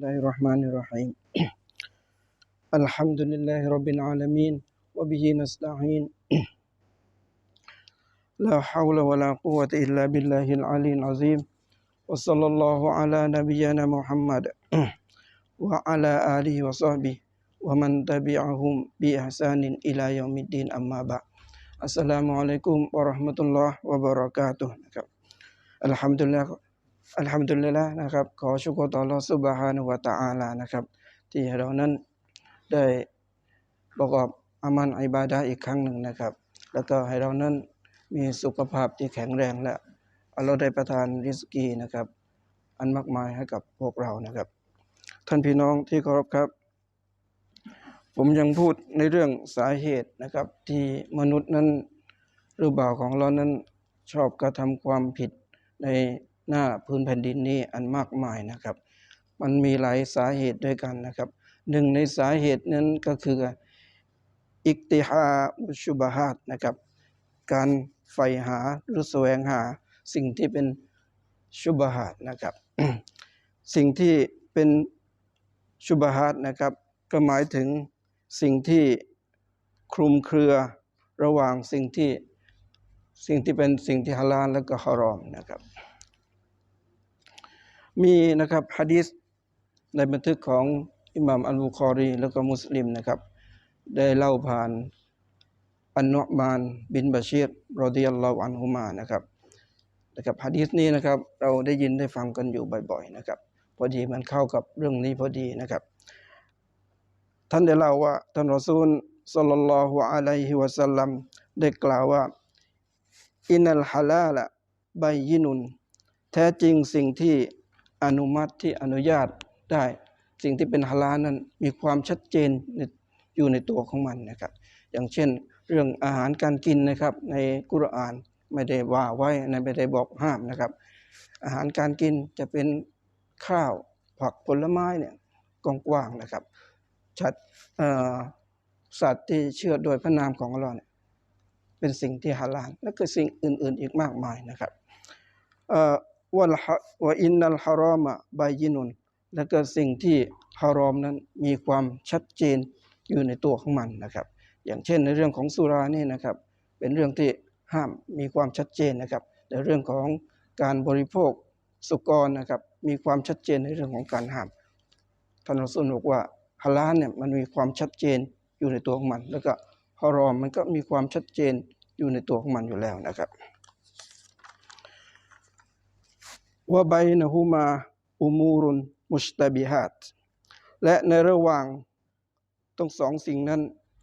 الله الرحمن الرحيم. الحمد لله رب العالمين وبه نستعين. لا حول ولا قوة إلا بالله العلي العظيم. وصلى الله على نبينا محمد وعلى آله وصحبه ومن تبعهم بإحسان إلى يوم الدين أما بعد. السلام عليكم ورحمة الله وبركاته. الحمد لله อัลฮัมดุลิลละนะครับ ขอชุกรต่อลอฮฺซุบฮานะฮูวะตะอาลานะครับ ที่เรานั้นได้ประกอบอามันอิบาดะห์อีกครั้งหนึ่งนะครับ แล้วก็ให้เรานั้นมีสุขภาพที่แข็งแรงและอัลลอฮฺได้ประทานริสกีนะครับ อันมากมายให้กับพวกเรานะครับ ท่านพี่น้องที่เคารพครับ ผมยังพูดในเรื่องสาเหตุนะครับ ที่มนุษย์นั้นหรือบ่าวของเรานั้นชอบกระทำความผิดใน หน้าพื้นแผ่นดินนี้อันมากมายนะครับ มันมีหลายสาเหตุด้วยกันนะครับ หนึ่งในสาเหตุนั้นก็คืออิกติฮามุชุบฮาตนะครับ การใฝ่หาหรือแสวงหาสิ่งที่เป็นชุบฮาตนะครับ สิ่งที่เป็นชุบฮาตนะครับ ก็หมายถึงสิ่งที่คลุมเครือระหว่างสิ่งที่สิ่งที่เป็นสิ่งที่ฮาลาลและก็ฮารอมนะครับ มีนะครับฮะดีษในบันทึกของอิหม่ามอัลบุคอรีแล้วก็มุสลิมนะครับ ได้เล่าผ่านอันนุมานบินบาชีรรอดิยัลลอฮุอันฮุมานะครับนะครับฮะดีษนี้นะครับ เราได้ยินได้ฟังกันอยู่บ่อย ๆ นะครับ พอดีมันเข้ากับเรื่องนี้พอดีนะครับ ท่านได้เล่าว่าท่านรอซูลสัลลัลลอฮุอะลัยฮิวะสัลลัมได้กล่าวว่าอินัลฮาลาละบายินุน แท้จริงสิ่งที่ อนุมัติที่อนุญาตได้ สิ่งที่เป็นฮาลาลนั้นมีความชัดเจนอยู่ในตัวของมันนะครับ อย่างเช่น เรื่องอาหารการกินนะครับ ในกุรอานไม่ได้ว่าไว้ในไม่ได้บอกห้ามนะครับ อาหารการกินจะเป็นข้าวผักผลไม้เนี่ยกว้างๆนะครับชัดสัตว์ที่เชื่อโดยพระนามของอัลลอฮ์เนี่ยเป็นสิ่งที่ฮาลาลและก็สิ่งอื่นๆอีกมากมายนะครับ วัลวอินนัลฮารอมะบายินุนและก็สิ่งที่ฮารอมนั้นมีความชัดเจนอยู่ในตัวของมันนะครับ อย่างเช่นในเรื่องของสุรานี่นะครับ เป็นเรื่องที่ห้ามมีความชัดเจนนะครับ ในเรื่องของการบริโภคสุกรนะครับมีความชัดเจนในเรื่องของการห้ามท่านอสุนบอกว่าฮาลาลเนี่ยมันมีความชัดเจนอยู่ในตัวของมัน แล้วก็ฮารอมมันก็มีความชัดเจนอยู่ในตัวของมันอยู่แล้วนะครับ ว่าใบนะฮูมาอุมูรุนมุชตาบิฮัดและในระหว่างทั้งสองสิ่งนั้น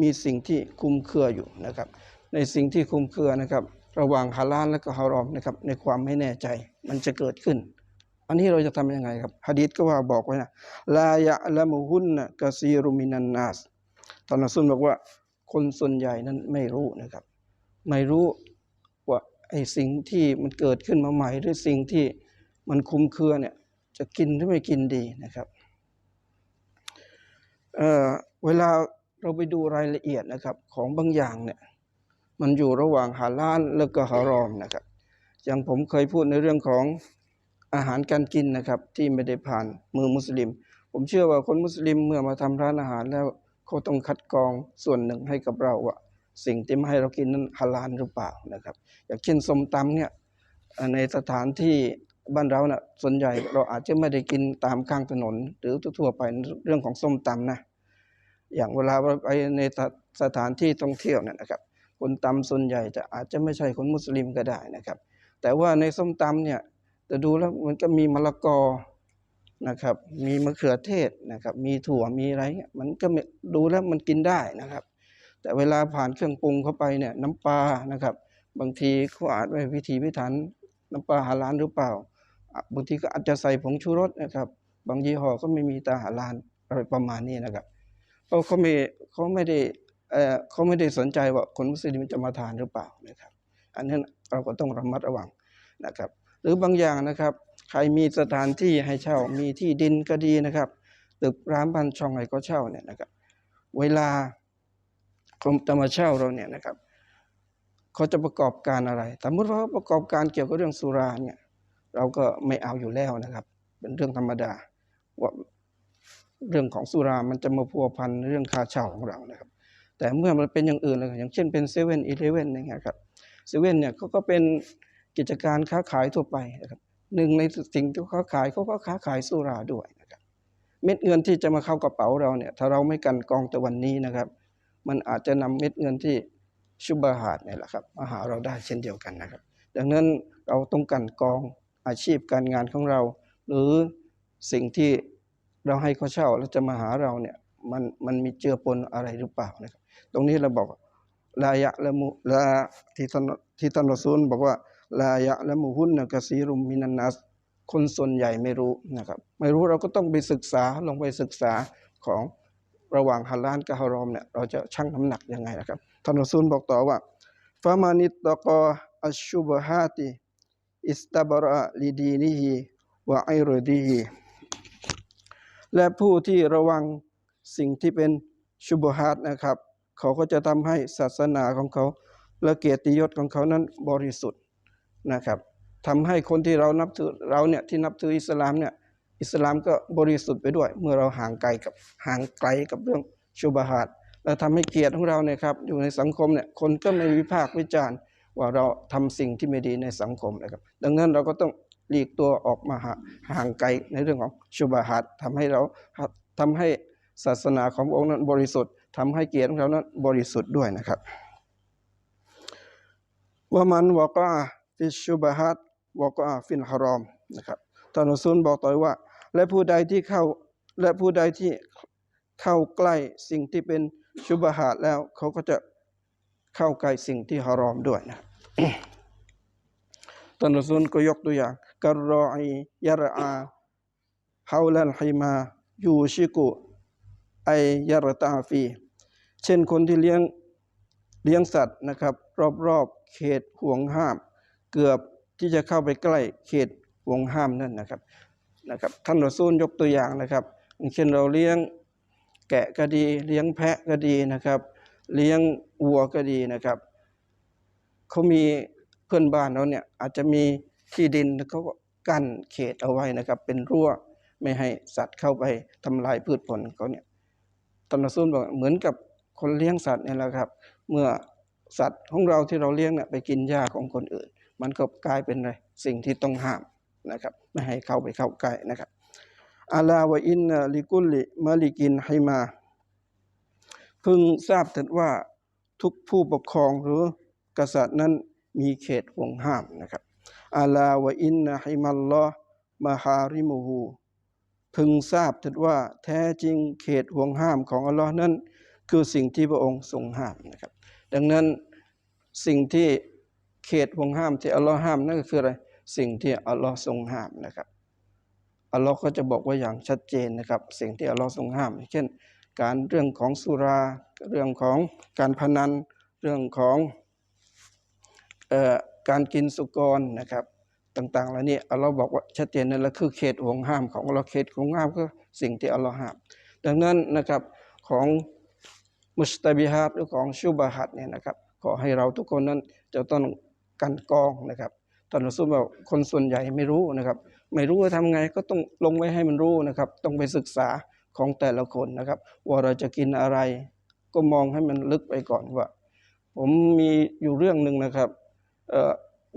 มีสิ่งที่คุมเครืออยู่นะครับ ในสิ่งที่คุมเครือนะครับ ระหว่างฮาลาลและก็ฮารอมนะครับ ในความไม่แน่ใจมันจะเกิดขึ้น อันนี้เราจะทำยังไงครับฮะดีษก็ว่าบอกไว้นะลายะละมุหุนนะกะซีรุมินันนัสตอนนั้นซุนบอกว่าคนส่วนใหญ่นั้นไม่รู้นะครับ ไม่รู้ว่าไอ้สิ่งที่มันเกิดขึ้นมาใหม่หรือสิ่งที่ มันคุมเครือเนี่ยจะกินหรือไม่กินดีนะครับเเวลาเราไปดูรายละเอียดนะครับของบางอย่างเนี่ยมันอยู่ระหว่างฮาลาลแล้วก็ฮารอมนะครับ อย่างผมเคยพูดในเรื่องของอาหารการกินนะครับที่ไม่ได้ผ่านมือมุสลิม ผมเชื่อว่าคนมุสลิมเมื่อมาทำร้านอาหารแล้วเขาต้องคัดกรองส่วนหนึ่งให้กับเราว่าสิ่งที่มาให้เรากินนั้นฮาลาลหรือเปล่านะครับ อย่างเช่นส้มตำเนี่ยในสถานที่ บ้านเรานะ่ะส่วนใหญ่เราอาจจะไม่ได้กินตามข้างถนน หรือทั่วไปเรื่องของส้มตำนะอย่างเวลาเราไปในสถานที่ท่องเที่ยวเนี่ยนะครับ คนตำส่วนใหญ่จะอาจจะไม่ใช่คนมุสลิมก็ได้นะครับ แต่ว่าในส้มตำเนี่ยจะดูแล้วมันก็มีมะละกอนะครับ มีมะเขือเทศนะครับ มีถั่วมีอะไรมันก็ดูแล้วมันกินได้นะครับ แต่เวลาผ่านเครื่องปรุงเข้าไปเนี่ยน้ำปลานะครับ บางทีเขาอาจไม่พิธีพิถันน้ำปลาฮาลาลหรือเปล่า บางทีก็อาจจะใส่ผงชูรสนะครับ บางยี่ห้อก็ไม่มีตาฮาลาลอะไรประมาณนี้นะครับเพราะเขาไม่เขาไม่ได้เออเขาไม่ได้สนใจว่าคนมุสลิมจะมาทานหรือเปล่านะครับ อันนั้นเราก็ต้องระมัดระวังนะครับ หรือบางอย่างนะครับ ใครมีสถานที่ให้เช่ามีที่ดินก็ดีนะครับตึกร้านบ้านช่องอะไรก็เช่าเนี่ยนะครับ เวลาคมจะมาเช่าเราเนี่ยนะครับเขาจะประกอบการอะไร สมมติว่าประกอบการเกี่ยวกับเรื่องสุราเนี่ย เราก็ไม่เอาอยู่แล้วนะครับ เป็นเรื่องธรรมดาว่าเรื่องของสุรามันจะมาพัวพันเรื่องค่าเช่าของเรานะครับ แต่เมื่อมันเป็นอย่างอื่นเลยอย่างเช่นเป็นเซเว่นอีเลเว่นอย่างเงี้ยครับเซเว่นเนี่ยเขาก็เป็นกิจการค้าขายทั่วไปนะครับหนึ่งในสิ่งที่เขาขายเขาก็ค้าขายสุราด้วยนะครับเม็ดเงินที่จะมาเข้ากระเป๋าเราเนี่ยถ้าเราไม่กันกองแต่วันนี้นะครับ มันอาจจะนำเม็ดเงินที่ชุบหาดเนี่ยแหละครับมาหาเราได้เช่นเดียวกันนะครับ ดังนั้นเราต้องกันกอง อาชีพการงานของเรา หรือสิ่งที่เราให้เขาเช่าแล้วจะมาหาเราเนี่ยมันมันมีเจือปนอะไรหรือเปล่านะครับตรงนี้เราบอกลายะละมุลาที่ท่านที่ท่านรอซูลบอกว่าลายะละมุหุนนะกะซีรุมมินันนัสคนส่วนใหญ่ไม่รู้นะครับ ไม่รู้เราก็ต้องไปศึกษาลงไปศึกษาของระหว่างฮาลาลกับฮารอมเนี่ยเราจะชั่งน้ำหนักยังไงนะครับท่านรอซูลบอกต่อว่าฟามานิตตะกออัชชุบฮาติ อิสตบระลิดีนิฮิวะไอรดีฮิและผู้ที่ระวังสิ่งที่เป็นชุบฮาตนะครับ เขาก็จะทำให้ศาสนาของเขา และเกียรติยศของเขานั้นบริสุทธิ์นะครับทำให้คนที่เรานับถือเราเนี่ยที่นับถืออิสลามเนี่ยอิสลามก็บริสุทธิ์ไปด้วย เมื่อเราห่างไกลกับห่างไกลกับเรื่องชุบฮาตและทำให้เกียรติของเราเนี่ยครับอยู่ในสังคมเนี่ยคนก็ไม่วิพากษ์วิจารณ์ ว่าเราทำสิ่งที่ไม่ดีในสังคมนะครับ ดังนั้นเราก็ต้องหลีกตัวออกมาห,ห่างไกลในเรื่องของชุบฮาตทำให้เราทำให้ศาสนาขององค์นั้นบริสุทธิ์ทำให้เกียรติของเรานั้นบริสุทธิ์ด้วยนะครับว่ามันวกาฟิชุบฮัตวกาฟินฮารอมนะครับท่านอัสซุลบอกต่อว่า และผู้ใดที่เข้าและผู้ใดที่เข้าใกล้สิ่งที่เป็นชุบฮัตแล้วเขาก็จะเข้าใกล้สิ่งที่ฮารอมด้วยนะ ท่านอัสซุลก็ยกตัวอย่างการรออียารอาฮาวลันฮิมายูชิกุไอยารตาฟี เช่นคนที่เลี้ยงเลี้ยงสัตว์นะครับ รอบๆเขตห่วงห้าม เกือบที่จะเข้าไปใกล้เขตห่วงห้ามนั่นนะครับนะครับท่านรอซูลยกตัวอย่างนะครับเช่นเราเลี้ยงแกะก็ดี เลี้ยงแพะก็ดีนะครับ เลี้ยงวัวก็ดีนะครับ เขามีเพื่อนบ้านเราเนี่ยอาจจะมีที่ดินเขาก็กั้นเขตเอาไว้นะครับ เป็นรั้วไม่ให้สัตว์เข้าไปทำลายพืชผลเขาเนี่ยตำนซูลบอกเหมือนกับคนเลี้ยงสัตว์เนี่ยแหละครับ เมื่อสัตว์ของเราที่เราเลี้ยงเนี่ยไปกินหญ้าของคนอื่น มันก็กลายเป็นอะไรสิ่งที่ต้องห้ามนะครับ ไม่ให้เข้าไปเข้าใกล้นะครับอาลาวอินลิกุลิมาลิกินไฮมา พึงทราบเถิดว่าทุกผู้ปกครองหรือ กษัตริย์นั้นมีเขตห่วงห้ามนะครับอาลาวะอินนะฮิมัลลอฮ์มาฮาริมูฮูพึงทราบเถิดว่าแท้จริงเขตห่วงห้ามของอัลลอฮ์นั้น คือสิ่งที่พระองค์ทรงห้ามนะครับ ดังนั้นสิ่งที่เขตห่วงห้ามที่อัลลอฮ์ห้ามนั่นก็คืออะไรสิ่งที่อัลลอฮ์ทรงห้ามนะครับอัลลอฮ์ก็จะบอกว่าอย่างชัดเจนนะครับ สิ่งที่อัลลอฮ์ทรงห้าม เช่น การเรื่องของสุรา เรื่องของการพนัน เรื่องของ การกินสุกรนะครับ ต่างๆเหล่านี้อัลลอฮ์บอกว่าชัดเจนนั่นแหละคือเขตห่วงห้ามของอัลลอฮ์เขตห่วงห้ามก็สิ่งที่อัลลอฮ์ห้าม ดังนั้นนะครับของมุสตาบิฮัดหรือของชูบาฮัดเนี่ยนะครับขอให้เราทุกคนนั้นจะต้องกันกองนะครับท่านรอซูลบอกคนส่วนใหญ่ไม่รู้นะครับ ไม่รู้ว่าทำไงก็ต้องลงไว้ให้มันรู้นะครับ ต้องไปศึกษาของแต่ละคนนะครับ ว่าเราจะกินอะไร ก็มองให้มันลึกไปก่อนว่า ผมมีอยู่เรื่องหนึ่งนะครับ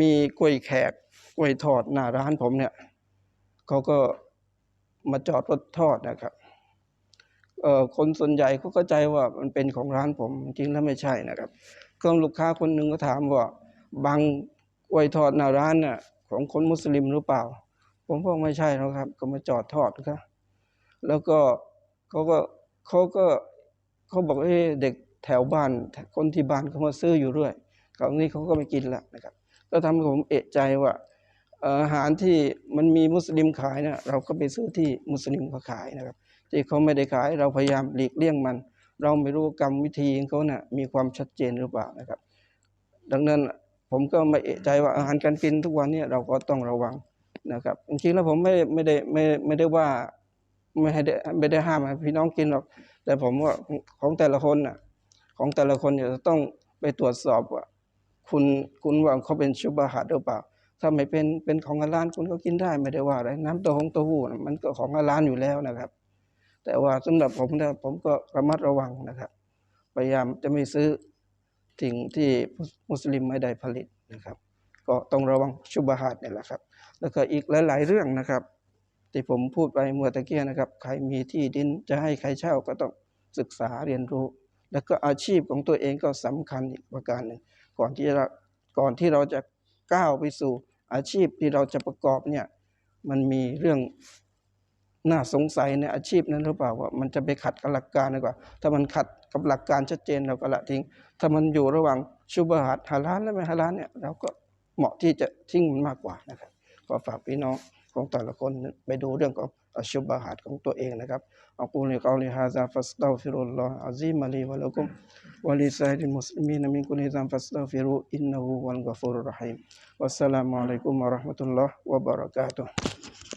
มีกล้วยแขกกล้วยทอดหน้าร้านผมเนี่ยเขาก็มาจอดรถทอดนะครับคนส่วนใหญ่เขาเข้าใจว่ามันเป็นของร้านผมจริงแล้วไม่ใช่นะครับ ก็ลูกค้าคนหนึ่งก็ถามว่าบางกล้วยทอดหน้าร้านน่ะของคนมุสลิมหรือเปล่า ผมบอกไม่ใช่นะครับ ก็มาจอดทอดครับแล้วก็เขาก็เขาก็เขาบอกเอ้เด็กแถวบ้านคนที่บ้านเขามาซื้ออยู่เรื่อย คราวนี้เขาก็ไม่กินล้วนะครับ ก็ทำให้ผมเอะใจว่าอาหารที่มันมีมุสลิมขายเนี่ยเราก็ไปซื้อที่มุสลิมเขาขายนะครับ ที่เขาไม่ได้ขายเราพยายามหลีกเลี่ยงมัน เราไม่รู้กรรมวิธีของเขาเนี่ยมีความชัดเจนหรือเปล่านะครับ ดังนั้นผมก็ไม่เอะใจว่าอาหารการกินทุกวันเนี่ยเราก็ต้องระวังนะครับจริงๆแล้วผมไม่ไม่ได้ไม่ไม่ได้ว่าไม่ให้ได้ไม่ได้ห้ามให้พี่น้องกินหรอก แต่ผมว่าของแต่ละคนน่ะของแต่ละคนเนี่ยจะต้องไปตรวจสอบว่า คุณคุณว่าเขาเป็นชุบาหัดหรือเปล่า ถ้าไม่เป็นเป็นของอาลานคุณก็กินได้ไม่ได้ว่าอะไรน้ำเต้าหงเต้าหู้มันก็ของอาลานอยู่แล้วนะครับ แต่ว่าสำหรับผมนี่ยผมก็ระมัดระวังนะครับ พยายามจะไม่ซื้อสิ่งที่มุสลิมไม่ได้ผลิตนะครับ ก็ต้องระวังชุบฮาตเนี่ยแหละครับ แล้วก็อีกหลาย ๆ เรื่องนะครับที่ผมพูดไปเมื่อตะเกียนะครับ ใครมีที่ดินจะให้ใครเช่าก็ต้องศึกษาเรียนรู้ แล้วก็อาชีพของตัวเองก็สำคัญอีกประการหนึ่ง ก่อนที่เราก่อนที่เราจะก้าวไปสู่อาชีพที่เราจะประกอบเนี่ยมันมีเรื่องน่าสงสัยในอาชีพนั้นหรือเปล่าว่ามันจะไปขัดกับหลักการหรือเปล่าถ้ามันขัดกับหลักการชัดเจนเราก็ละทิ้ง ถ้ามันอยู่ระหว่างชุบฮาตฮาลาลและไม่ฮาลาลเนี่ยเราก็เหมาะที่จะทิ้งมันมากกว่านะครับก็ฝากพี่น้องของแต่ละคนไปดูเรื่องของ อัชบะฮัดของตัวเองนะครับอักูลิกอลิฮาซาฟัสตัฟิรุลลอฮ์อาซีมัลีวะลักุมวะลิซาอิริมุสลิมีนมินกุลิซัมฟัสตัฟิรุอินนะฮูวัลกัฟูรุรรฮิมวัสสลามุอะลัยกุมวะราะห์มะตุลลอฮ์วะบะเราะกาตุฮ์